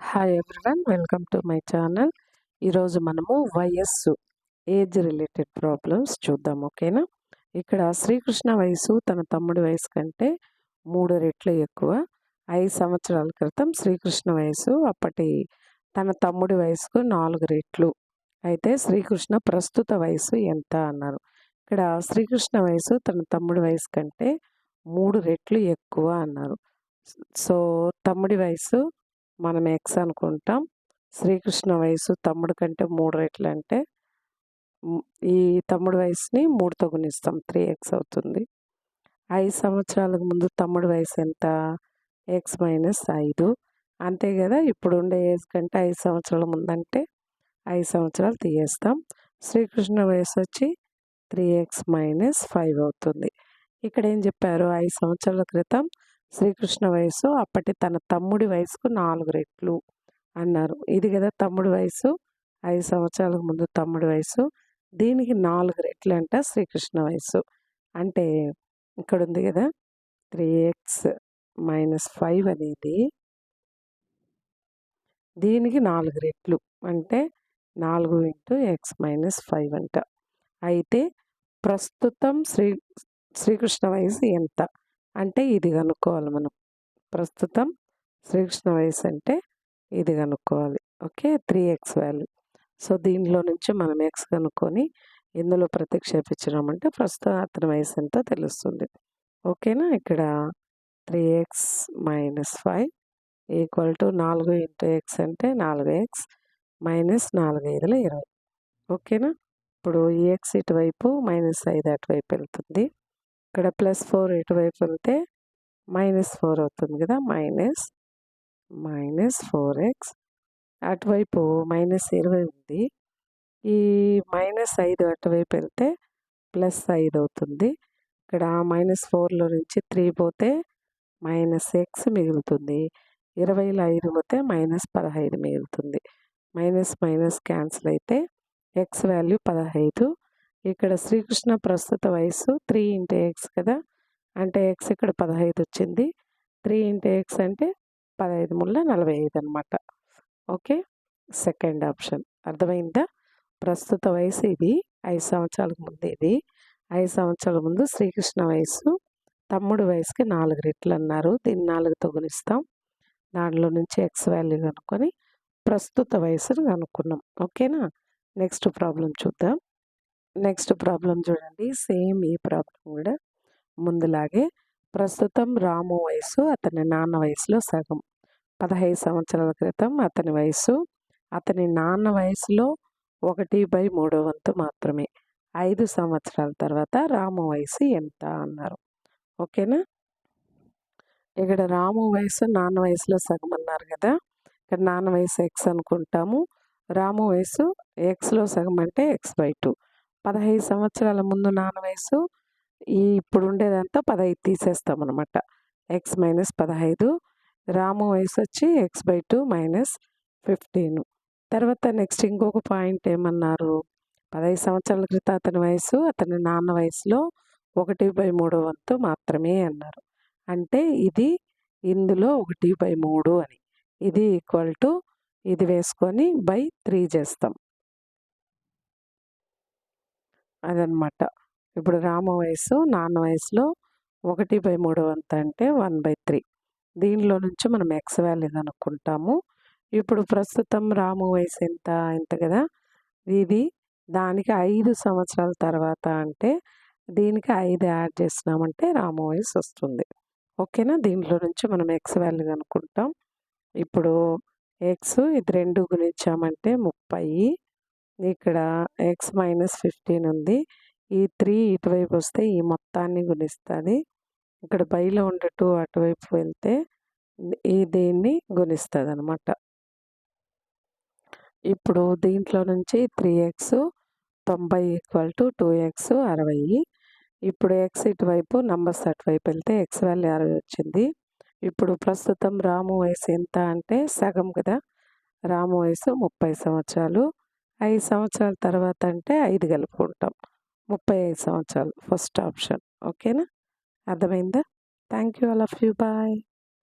Hi everyone welcome to my channel ఈరోజు మనము వయస్సు ఏజ్ రిలేటెడ్ ప్రాబ్లమ్స్ చూద్దాం ఓకేనా ఇక్కడ శ్రీకృష్ణ వయసు తన తమ్ముడి వయసు కంటే మూడు రెట్లు ఎక్కువ. ఐదు సంవత్సరాల క్రితం శ్రీకృష్ణ వయసు అప్పటి తన తమ్ముడి వయసుకు నాలుగు రెట్లు. అయితే శ్రీకృష్ణ ప్రస్తుత వయసు ఎంత అన్నారు. ఇక్కడ శ్రీకృష్ణ వయసు తన తమ్ముడి వయసు కంటే మూడు రెట్లు ఎక్కువ అన్నారు. సో తమ్ముడి వయసు మనం ఎక్స్ అనుకుంటాం. శ్రీకృష్ణ వయసు తమ్ముడు కంటే మూడు రెట్లు అంటే ఈ తమ్ముడు వయసుని మూడుతో గుణిస్తాం త్రీ ఎక్స్ అవుతుంది. ఐదు సంవత్సరాలకు ముందు తమ్ముడు వయసు ఎంత? ఎక్స్ మైనస్ ఐదు. అంతే కదా? ఇప్పుడు ఉండే ఏజ్ కంటే ఐదు సంవత్సరాల ముందంటే ఐదు సంవత్సరాలు తీయేస్తాం. శ్రీకృష్ణ వయసు వచ్చి త్రీ ఎక్స్ మైనస్ ఫైవ్ అవుతుంది. ఇక్కడ ఏం చెప్పారు? ఐదు సంవత్సరాల క్రితం శ్రీకృష్ణ వయసు అప్పటి తన తమ్ముడి వయసుకు నాలుగు రెట్లు అన్నారు. ఇది కదా తమ్ముడి వయసు? ఐదు సంవత్సరాలకు ముందు తమ్ముడి వయసు. దీనికి నాలుగు రెట్లు అంట శ్రీకృష్ణ వయసు. అంటే ఇక్కడ ఉంది కదా త్రీ ఎక్స్ మైనస్ ఫైవ్ అనేది దీనికి నాలుగు రెట్లు అంటే నాలుగు ఇంటూ ఎక్స్ మైనస్ ఫైవ్ అంట. అయితే ప్రస్తుతం శ్రీ శ్రీకృష్ణ వయసు ఎంత? అంటే ఇది కనుక్కోవాలి మనం. ప్రస్తుతం శ్రీకృష్ణ వయసు అంటే ఇది కనుక్కోవాలి. Okay? Three x value. So దీనిలో నుంచి మనం ఎక్స్ కనుక్కొని ఇందులో ప్రతిక్షేపించినామంటే ప్రస్తుతం అతని వయసు ఎంతో తెలుస్తుంది. ఓకేనా? ఇక్కడ three x minus five equal to నాలుగు ఇంటూ ఎక్స్ అంటే నాలుగు ఎక్స్ మైనస్ నాలుగు ఐదుల ఇరవై. ఓకేనా? ఇప్పుడు ఈ ఎక్స్ ఇటువైపు మైనస్ ఐదు అటువైపు వెళ్తుంది. ఇక్కడ ప్లస్ ఫోర్ ఇటువైపు వెళ్తే మైనస్ ఫోర్ అవుతుంది కదా మైనస్ మైనస్ ఫోర్ ఎక్స్. అటువైపు మైనస్ ఇరవై ఉంది. ఈ మైనస్ ఐదు అటువైపు వెళ్తే ప్లస్ ఐదు అవుతుంది. ఇక్కడ మైనస్ ఫోర్లో నుంచి త్రీ పోతే మైనస్ ఎక్స్ మిగులుతుంది. ఇరవైలో ఐదు పోతే మైనస్ పదహైదు మిగులుతుంది. మైనస్ మైనస్ క్యాన్సిల్ అయితే ఎక్స్ వాల్యూ పదహైదు ఇక్కడ శ్రీకృష్ణ ప్రస్తుత వయసు త్రీ ఇంటూ ఎక్స్ కదా? అంటే ఎక్స్ ఇక్కడ పదహైదు వచ్చింది. త్రీ ఇంటూ ఎక్స్ అంటే పదహైదు ముళ్ళ నలభై ఐదు అనమాట ఓకే? Second option. అర్థమైందా? ప్రస్తుత వయసు ఇది. ఐదు సంవత్సరాలకు ముందు ఇది. ఐదు సంవత్సరాల ముందు శ్రీకృష్ణ వయసు తమ్ముడు వయసుకి నాలుగు రెట్లు అన్నారు. దీన్ని నాలుగుతో గుణిస్తాం. దాంట్లో నుంచి ఎక్స్ వాల్యూ కనుక్కొని ప్రస్తుత వయసును కనుక్కున్నాం. ఓకేనా? నెక్స్ట్ ప్రాబ్లం చూద్దాం. నెక్స్ట్ ప్రాబ్లం చూడండి. సేమ్ ఈ ప్రాబ్లం కూడా ముందులాగే. ప్రస్తుతం రాము వయసు అతని నాన్న వయసులో సగం. పదహైదు సంవత్సరాల క్రితం అతని వయసు అతని నాన్న వయసులో ఒకటి బై మూడో వంతు మాత్రమే. ఐదు సంవత్సరాల తర్వాత రాము వయసు ఎంత అన్నారు. ఓకేనా? ఇక్కడ రాము వయసు నాన్న వయసులో సగం అన్నారు కదా. ఇక్కడ నాన్న వయసు ఎక్స్ అనుకుంటాము. రాము వయసు ఎక్స్లో సగం అంటే ఎక్స్ బై టూ. పదహైదు సంవత్సరాల ముందు నాన్న వయసు ఈ ఇప్పుడు ఉండేదంతా పదహైదు తీసేస్తాం అనమాట ఎక్స్ మైనస్ పదహైదు రాము వయసు వచ్చి x by two minus fifteen తర్వాత నెక్స్ట్ ఇంకొక పాయింట్ ఏమన్నారు? పదహైదు సంవత్సరాల క్రితం అతని వయసు అతని నాన్న వయసులో ఒకటి బై మూడో వంతు మాత్రమే అన్నారు. అంటే ఇది ఇందులో ఒకటి బై మూడు అని. ఇది ఈక్వల్ టు ఇది వేసుకొని బై త్రీ చేస్తాం. అదనమాట ఇప్పుడు రామ వయసు నాన్న వయసులో ఒకటి బై మూడు వంత అంటే వన్ బై త్రీ. దీనిలో నుంచి మనం ఎక్స్ వ్యాల్యూ అనుకుంటాము. ఇప్పుడు ప్రస్తుతం రాము వయసు ఎంత ఎంత కదా? ఇది దానికి ఐదు సంవత్సరాల తర్వాత అంటే దీనికి ఐదు యాడ్ చేసినామంటే రాము వయసు వస్తుంది. ఓకేనా? దీంట్లో నుంచి మనం ఎక్స్ వాల్యూ కనుక్కుంటాం ఇప్పుడు ఎక్స్ ఇది రెండు గుణించామంటే ముప్పై. ఇక్కడ ఎక్స్ మైనస్ ఫిఫ్టీన్ ఉంది. ఈ త్రీ ఇటువైపు వస్తే ఈ మొత్తాన్ని గుణిస్తుంది. ఇక్కడ బయలు ఉండే టూ అటువైపు వెళ్తే ఈ దీన్ని గుణిస్తుంది అనమాట ఇప్పుడు దీంట్లో నుంచి త్రీ ఎక్స్ తొంభై ఈక్వల్ టు టూ ఎక్స్ అరవై. ఇప్పుడు ఎక్స్ ఇటువైపు నంబర్స్ అటువైపు వెళ్తే ఎక్స్ వాల్యూ అరవై వచ్చింది. ఇప్పుడు ప్రస్తుతం రాము వయసు ఎంత అంటే సగం కదా? రాము వయసు ముప్పై సంవత్సరాలు. ఐదు సంవత్సరాల తర్వాత అంటే ఐదు కలుపుకుంటాం ముప్పై ఐదు సంవత్సరాలు ఫస్ట్ ఆప్షన్. ఓకేనా? అర్థమైందా? Thank you all of you. Bye.